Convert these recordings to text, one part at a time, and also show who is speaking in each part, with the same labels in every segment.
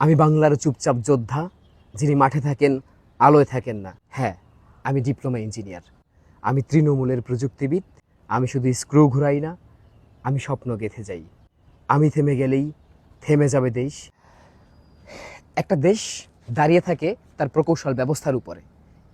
Speaker 1: আমি বাংলার চুপচাপ যোদ্ধা, যিনি মাঠে থাকেন, আলোয় থাকেন না। হ্যাঁ আমি ডিপ্লোমা ইঞ্জিনিয়ার। আমি তৃণমূলের প্রযুক্তিবিদ, আমি শুধু স্ক্রু ঘুরাই না, আমি স্বপ্ন গেঁথে যাই। আমি থেমে গেলেই থেমে যাবে দেশ। একটা দেশ দাঁড়িয়ে থাকে তার প্রকৌশল ব্যবস্থার উপরে,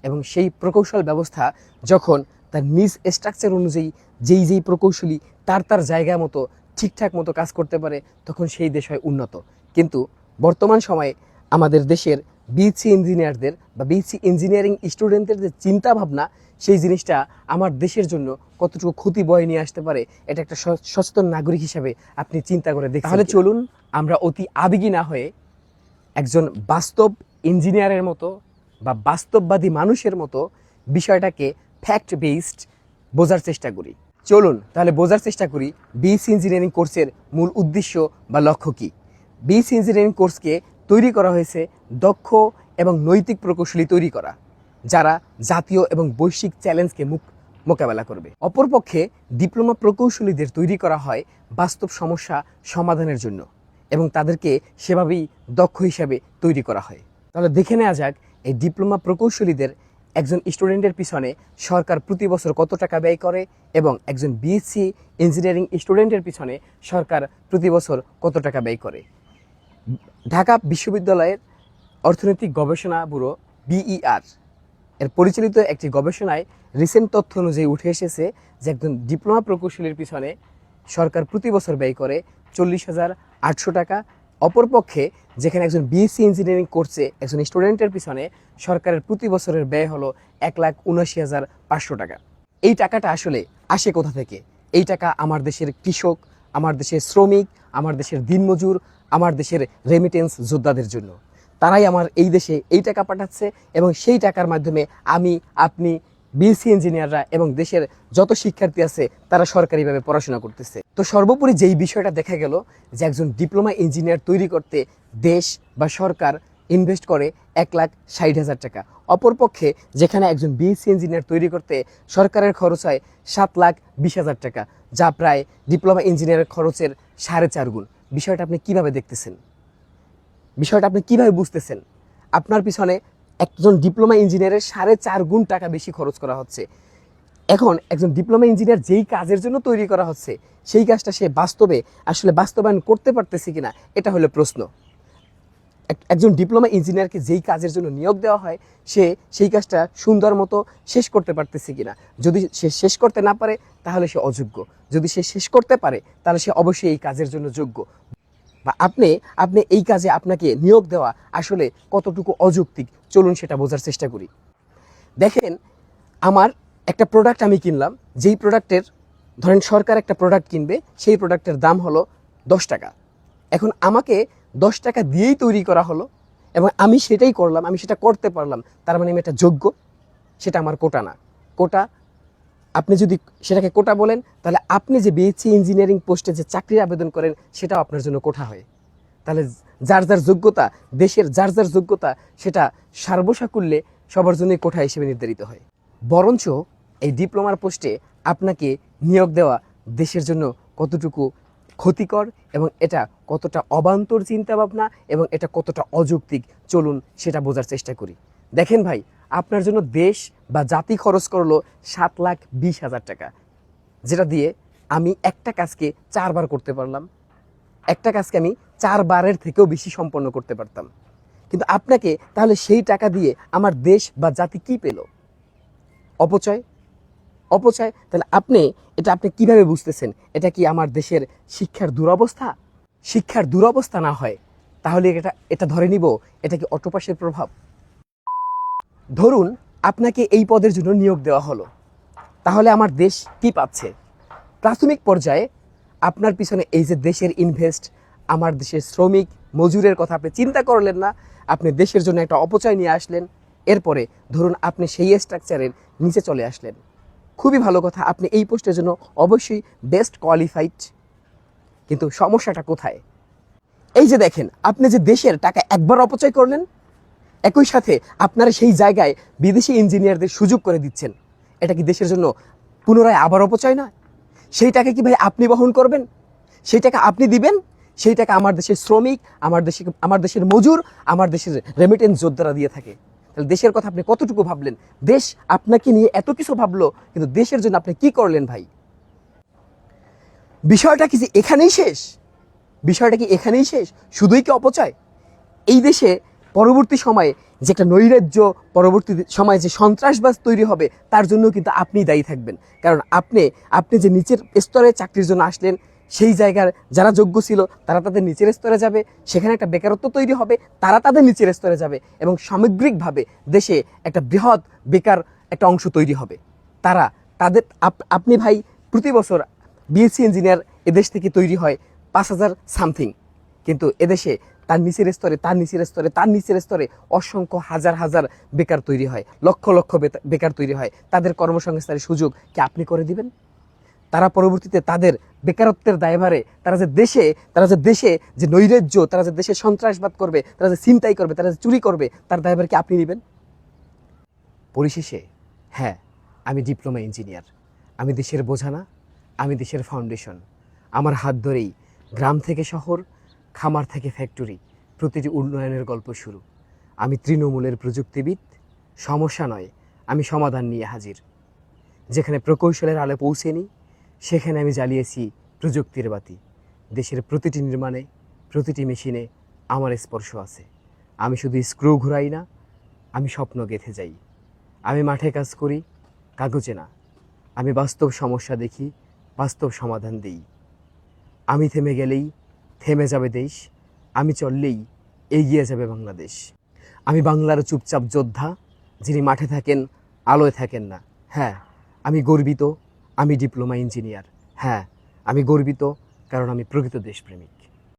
Speaker 1: এবং সেই প্রকৌশল ব্যবস্থা যখন তার নিজ স্ট্রাকচার অনুযায়ী যেই যেই প্রকৌশলী তার তার জায়গা মতো, ঠিকঠাক মতো কাজ করতে পারে, তখন সেই দেশ হয় উন্নত। কিন্তু বর্তমান সময়ে আমাদের দেশের বিএসসি ইঞ্জিনিয়ারদের বা বিএসসি ইঞ্জিনিয়ারিং স্টুডেন্টদের যে চিন্তা ভাবনা সেই জিনিসটা আমার দেশের জন্য কতটুকু ক্ষতি বয়ে নিয়ে আসতে পারে, এটা একটা সচেতন নাগরিক হিসাবে আপনি চিন্তা করে দেখুন তাহলে চলুন, আমরা অতি আবেগী না হয়ে একজন বাস্তব ইঞ্জিনিয়ারের মতো বা বাস্তববাদী মানুষের মতো বিষয়টাকে ফ্যাক্ট বেসড বোঝার চেষ্টা করি। চলুন, তাহলে বোঝার চেষ্টা করি বিএসসি ইঞ্জিনিয়ারিং কোর্সের মূল উদ্দেশ্য বা লক্ষ্য কী? বিএসসি ইঞ্জিনিয়ারিং কোর্সকে তৈরি করা হয়েছে দক্ষ এবং নৈতিক প্রকৌশলী তৈরি করা, যারা জাতীয় এবং বৈশ্বিক চ্যালেঞ্জকে মুখ, মোকাবেলা করবে। অপরপক্ষে ডিপ্লোমা প্রকৌশলীদের তৈরি করা হয় বাস্তব সমস্যা সমাধানের জন্য এবং তাদেরকে সেভাবেই দক্ষ হিসাবে তৈরি করা হয়। তাহলে দেখে নেওয়া যাক, এই ডিপ্লোমা প্রকৌশলীদের একজন স্টুডেন্টের পিছনে সরকার প্রতি বছর কত টাকা ব্যয় করে এবং একজন বিএসসি ইঞ্জিনিয়ারিং স্টুডেন্টের পিছনে সরকার প্রতি বছর কত টাকা ব্যয় করে। ঢাকা বিশ্ববিদ্যালয়ের অর্থনৈতিক গবেষণা ব্যুরো, বিইআর। এর পরিচালিত একটি গবেষণায় রিসেন্ট তথ্য অনুযায়ী উঠে এসেছে যে একজন ডিপ্লোমা প্রকৌশলীর পিছনে সরকার প্রতি বছর ব্যয় করে চল্লিশ হাজার আটশো টাকা। অপরপক্ষে যেখানে একজন বিএসসি ইঞ্জিনিয়ারিং করছে একজন স্টুডেন্টের পিছনে সরকারের প্রতি বছরের ব্যয় হলো এক লাখ উনআশি হাজার পাঁচশো টাকা। এই টাকাটা আসলে আসে কোথা থেকে? এই টাকা আমার দেশের কৃষক আমার দেশের শ্রমিক, আমার দেশের দিনমজুর, আমার দেশের রেমিটেন্স যোদ্ধাদের জন্য। তারাই আমার এই দেশে এই টাকা পাঠাচ্ছে এবং সেই টাকার মাধ্যমে আমি, আপনি বিএসসি ইঞ্জিনিয়াররা এবং দেশের যত শিক্ষার্থী আছে, তারা সরকারিভাবে পড়াশোনা করতেছে। তো সর্বোপরি যেই বিষয়টা দেখা গেল যে একজন ডিপ্লোমা ইঞ্জিনিয়ার তৈরি করতে দেশ বা সরকার ইনভেস্ট করে এক লাখ ষাট হাজার টাকা। অপরপক্ষে যেখানে একজন বিএসসি ইঞ্জিনিয়ার তৈরি করতে সরকারের খরচ হয় সাত লাখ বিশ হাজার টাকা, যা প্রায় ডিপ্লোমা ইঞ্জিনিয়ারের খরচের সাড়ে চার গুণ। বিষয়টা আপনি কীভাবে দেখতেছেন? বিষয়টা আপনি কীভাবে বুঝতেছেন? আপনার পিছনে একজন ডিপ্লোমা ইঞ্জিনিয়ারের সাড়ে চার গুণ টাকা বেশি খরচ করা হচ্ছে। এখন একজন ডিপ্লোমা ইঞ্জিনিয়ার যেই কাজের জন্য তৈরি করা হচ্ছে, সেই কাজটা সে বাস্তবে, আসলে বাস্তবায়ন করতে পারতেছে কিনা, এটা হলো প্রশ্ন। একজন ডিপ্লোমা ইঞ্জিনিয়ারকে যেই কাজের জন্য নিয়োগ দেওয়া হয়, সে সেই কাজটা সুন্দর মতো শেষ করতে পারতেছে কিনা। যদি সে শেষ করতে না পারে, তাহলে সে অযোগ্য। যদি সে শেষ করতে পারে, তাহলে সে অবশ্যই এই কাজের জন্য যোগ্য। বা আপনি আপনি এই কাজে আপনাকে নিয়োগ দেওয়া আসলে কতটুকু অযৌক্তিক? চলুন সেটা বোঝার চেষ্টা করি। দেখেন, আমার একটা প্রোডাক্ট আমি কিনলাম, যেই প্রোডাক্টের ধরেন সরকার একটা প্রোডাক্ট কিনবে, সেই প্রোডাক্টের দাম হলো দশ টাকা। এখন আমাকে দশ টাকা দিয়েই তৈরি করা হলো এবং আমি সেটাই করলাম, আমি সেটা করতে পারলাম। তার মানে আমি একটা যোগ্য, সেটা আমার কোটা না। কোটা, আপনি যদি সেটাকে কোটা বলেন, তাহলে আপনি যে বিএসসি ইঞ্জিনিয়ারিং পোস্টে যে চাকরির আবেদন করেন, সেটাও আপনার জন্য কোঠা হয়। তাহলে যার যার যোগ্যতা, দেশের যার যার যোগ্যতা, সেটা সার্বসাকুল্যে সবার জন্যই কোঠা হিসেবে নির্ধারিত হয়। বরঞ্চ এই ডিপ্লোমার পোস্টে আপনাকে নিয়োগ দেওয়া দেশের জন্য কতটুকু ক্ষতিকর এবং এটা কতটা অবান্তর চিন্তাভাবনা এবং এটা কতটা অযৌক্তিক, চলুন সেটা বোঝার চেষ্টা করি। দেখেন ভাই, আপনার জন্য দেশ বা জাতি খরচ করল সাত লাখ বিশ হাজার টাকা, যেটা দিয়ে আমি একটা কাজকে চারবার করতে পারলাম। একটা কাজকে আমি চারবারের থেকেও বেশি সম্পন্ন করতে পারতাম। কিন্তু আপনাকে তাহলে সেই টাকা দিয়ে আমার দেশ বা জাতি কি পেল? অপচয়? অপচয়, তাহলে আপনি, এটা আপনি কীভাবে বুঝতেছেন? এটা কি আমার দেশের শিক্ষার দুরবস্থা? শিক্ষার দুরবস্থা না হয়, তাহলে এটা এটা ধরে নিব, এটা কি অটোপাসের প্রভাব? ধরুন, আপনাকে এই পদের জন্য নিয়োগ দেওয়া হলো। তাহলে আমার দেশ কি পাচ্ছে? প্রাথমিক পর্যায়ে, আপনার পিছনে এই যে দেশের ইনভেস্ট আমার দেশের শ্রমিক, মজুরের কথা আপনি চিন্তা করলেন না, আপনি দেশের জন্য একটা অপচয় নিয়ে আসলেন। এরপরে, ধরুন, আপনি সেই স্ট্রাকচারের নিচে চলে আসলেন। খুবই ভালো কথা। আপনি এই পোস্টের জন্য অবশ্যই বেস্ট কোয়ালিফাইড কিন্তু সমস্যাটা কোথায়? এই যে দেখেন, আপনি যে দেশের টাকা একবার অপচয় করলেন, একই সাথে আপনারা সেই জায়গায় বিদেশি ইঞ্জিনিয়ারদের সুযোগ করে দিচ্ছেন। এটা কি দেশের জন্য পুনরায় আবার অপচয় না সেই টাকা কি ভাই আপনি বহন করবেন? সেই টাকা আপনি দিবেন? সেই টাকা আমার দেশের শ্রমিক, আমার দেশে, আমার দেশের মজুর, আমার দেশের রেমিটেন্স যোদ্ধারা দিয়ে থাকে। তাহলে দেশের কথা আপনি কতটুকু ভাবলেন? দেশ আপনাকে নিয়ে এত কিছু ভাবলো, কিন্তু দেশের জন্য আপনি কি করলেন ভাই? বিষয়টা কি এখানেই শেষ? বিষয়টা কি এখানেই শেষ? শুধুই কি অপচয়? এই দেশে পরবর্তী সময়ে যে একটা নৈরাজ্য, পরবর্তী সময়ে যে সন্ত্রাসবাদ তৈরি হবে, তার জন্য কিন্তু আপনি দায়ী থাকবেন। কারণ আপনি আপনি যে নিচের স্তরে চাকরির জন্য আসলেন সেই জায়গার যারা যোগ্য ছিল, তারা তাদের নিচের স্তরে যাবে, সেখানে একটা বেকারত্ব তৈরি হবে, তারা তাদের নিচের স্তরে যাবে এবং সামগ্রিকভাবে দেশে একটা বৃহৎ বেকার একটা অংশ তৈরি হবে। তারা তাদের, আপ- আপনি ভাই প্রতি বছর বিএসসি ইঞ্জিনিয়ার এদেশ থেকে তৈরি হয় পাঁচ হাজার সামথিং কিন্তু এদেশে তার নিচের স্তরে, তার নিচের স্তরে, তার নিচের স্তরে অসংখ্য হাজার হাজার বেকার তৈরি হয়, লক্ষ লক্ষ বেকার তৈরি হয়। তাদের কর্মসংস্থানের সুযোগ কি আপনি করে দিবেন? তারা পরবর্তীতে তাদের বেকারত্বের দায়ভারে, তারা যে দেশে, তারা যে দেশে যে নৈরাজ্য, তারা যে দেশে সন্ত্রাসবাদ করবে, তারা যে চিন্তাই করবে, তারা যে চুরি করবে, তার দায়ভার কি আপনি নেবেন? পরিশেষে হ্যাঁ আমি ডিপ্লোমা ইঞ্জিনিয়ার। আমি দেশের বোঝানা আমি দেশের ফাউন্ডেশন। আমার হাত ধরেই গ্রাম থেকে শহর, খামার থেকে ফ্যাক্টরি, প্রতিটি উন্নয়নের গল্প শুরু। আমি তৃণমূলের প্রযুক্তিবিদ, সমস্যা নয়, আমি সমাধান নিয়ে হাজির। যেখানে প্রকৌশলের আলো পৌঁছেনি সেখানে আমি জ্বালিয়েছি প্রযুক্তির বাতি। দেশের প্রতিটি নির্মাণে, প্রতিটি মেশিনে আমার স্পর্শ আছে। আমি শুধু স্ক্রু ঘুরাই না, আমি স্বপ্ন গেঁথে যাই। আমি মাঠে কাজ করি, কাগজে না। আমি বাস্তব সমস্যা দেখি, বাস্তব সমাধান দিই। আমি থেমে গেলেই থেমে যাবে দেশ, আমি চললেই এগিয়ে যাবে বাংলাদেশ। আমি বাংলার চুপচাপ যোদ্ধা, যিনি মাঠে থাকেন, আলোয় থাকেন না। হ্যাঁ আমি গর্বিত আমি ডিপ্লোমা ইঞ্জিনিয়ার। হ্যাঁ আমি গর্বিত কারণ আমি প্রকৃত দেশপ্রেমিক।